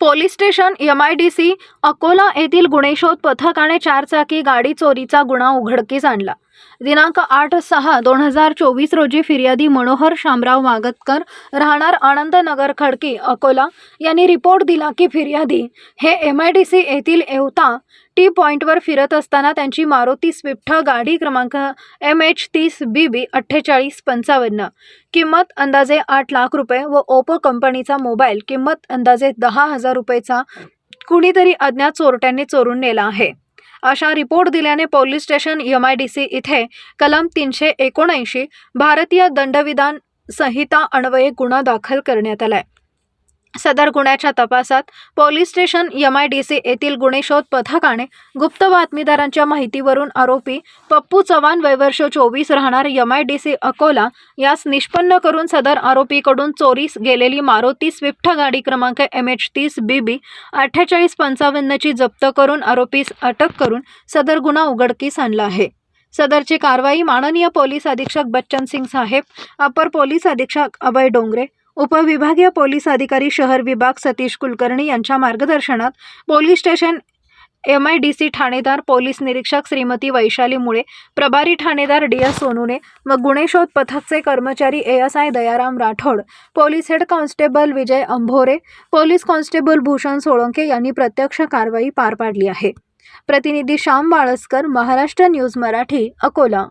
Police station M I D C Akola येथील गुन्हेशोध पथकाने चारचाकी गाडी चोरीचा गुन्हा उघडकीस आणला. दिनांक आठ सहा दोन हजार चोवीस रोजी फिर्यादी मनोहर शामराव मागतकर राहणार आनंदनगर खडकी अकोला. यांनी रिपोर्ट दिला की फिर्यादी हे एम आय डी सी येथील एवता टी पॉईंटवर फिरत असताना त्यांची मारुती स्विफ्ट गाडी क्रमांक एम एच तीस बी बी अठ्ठेचाळीस पंचावन्न. किंमत अंदाजे आठ लाख रुपये व ओप्पो कंपनीचा मोबाईल किंमत अंदाजे दहा हजार रुपयेचा कुणीतरी अज्ञात चोरट्यांनी चोरून नेला आहे. अशा रिपोर्ट दिल्याने police station M I D C इथे कलम तीनशे एकोणऐंशी भारतीय दंडविधान संहिता अन्वये गुन्हा दाखल करण्यात आलाय. सदर गुन्ह्याच्या तपासात police station M I D C येथील गुन्हेशोध पथकाने गुप्त बातमीदारांच्या माहितीवरून आरोपी पप्पू चव्हाण वैवर्ष चोवीस राहणार M I D C Akola यास निष्पन्न करून सदर आरोपीकडून चोरीस गेलेली मारुती स्विफ्ट गाडी क्रमांक एम एच तीस बी बी अठ्ठेचाळीस पंचावन्नची जप्त करून आरोपीस अटक करून सदर गुन्हा उघडकीस आणला आहे. सदरची कारवाई माननीय पोलीस अधीक्षक बच्चन सिंग साहेब अपर पोलीस अधीक्षक अभय डोंगरे उपविभागीय पोलीस अधिकारी शहर विभाग सतीश कुलकर्णी यांच्या मार्गदर्शनात police station M I D C Thanedar police निरीक्षक श्रीमती वैशाली मुळे प्रभारी ठाणेदार डी एस सोनुने व गुणेशोध पथकचे कर्मचारी A S I Dayaram Rathod police head constable Vijay Ambhore police constable Bhushan Solanke यांनी प्रत्यक्ष कारवाई पार पाडली आहे. प्रतिनिधी श्याम बाळसकर महाराष्ट्र न्यूज मराठी अकोला.